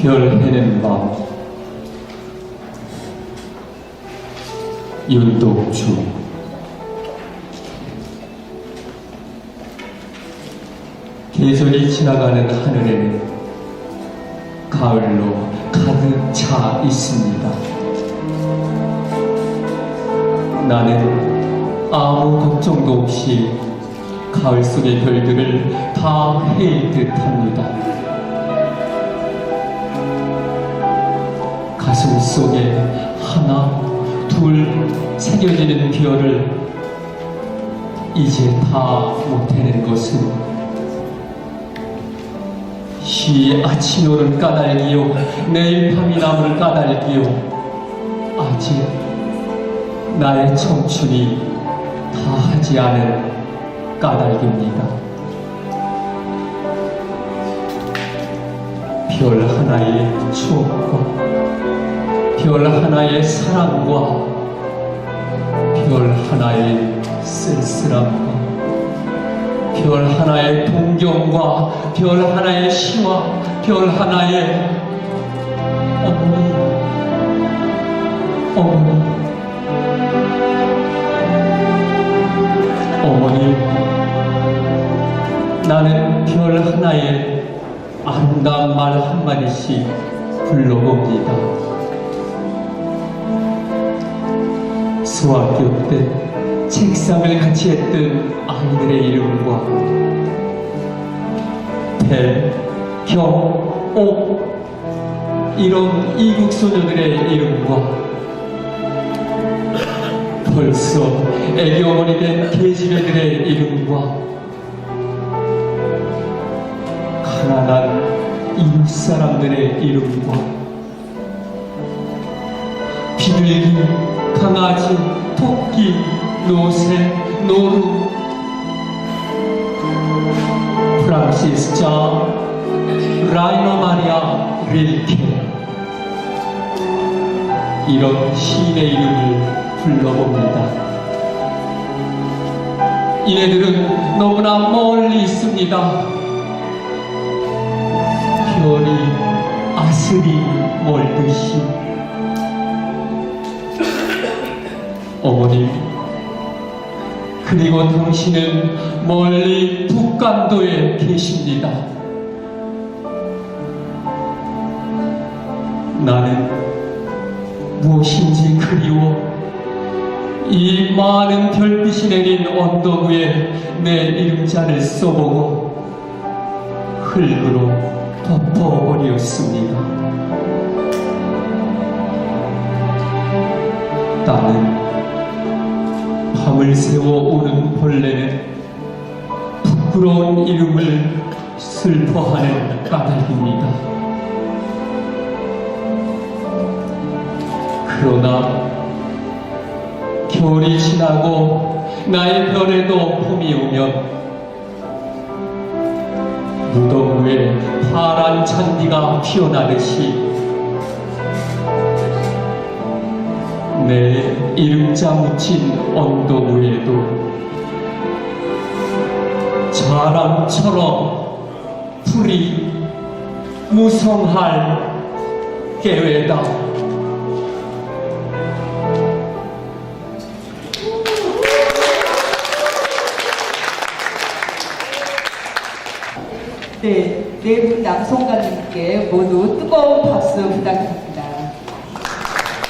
별 해는 밤 윤독주 계절이 지나가는 하늘에는 가을로 가득 차 있습니다. 나는 아무 걱정도 없이 가을 속의 별들을 다 헤일 듯 합니다. 가슴 속에 하나, 둘 새겨지는 별을 이제 다 못해낸 것은 시 아침 오는 까닭이요 내일 밤이 남을 까닭이요 아직 나의 청춘이 다 하지 않은 까닭입니다. 별 하나의 추억과 별 하나의 사랑과 별 하나의 쓸쓸함과 별 하나의 동경과 별 하나의 시와 별 하나의 어머니 어머니 어머니 나는 별 하나에 아름다운 말 한마디씩 불러봅니다. 수학교 때 책상을 같이 했던 아이들의 이름과 배, 경, 옥 이런 이국 소녀들의 이름과 벌써 애기 어머니 된 계집애들의 이름과 가난한 이웃 사람들의 이름과 비둘기, 강아지, 토끼, 노새, 노루 프랑시스 자, 라이너 마리아 릴케 이런 시인의 이름을 불러봅니다. 얘네들은 너무나 멀리 있습니다. 멀듯이 어머님 그리고 당신은 멀리 북간도에 계십니다. 나는 무엇인지 그리워 이 많은 별빛이 내린 언덕 위에 내 이름자를 써보고 흙으로 덮어버렸습니다. 나는 밤을 새워 오는 벌레는 부끄러운 이름을 슬퍼하는 까닭입니다. 그러나 겨울이 지나고 나의 별에도 봄이 오면 무덤 위에 파란 잔디가 피어나듯이 내 이름자 묻힌 언덕 위에도 자랑처럼 풀이 무성할 계획다. 네, 네 분 남성가님께 모두 뜨거운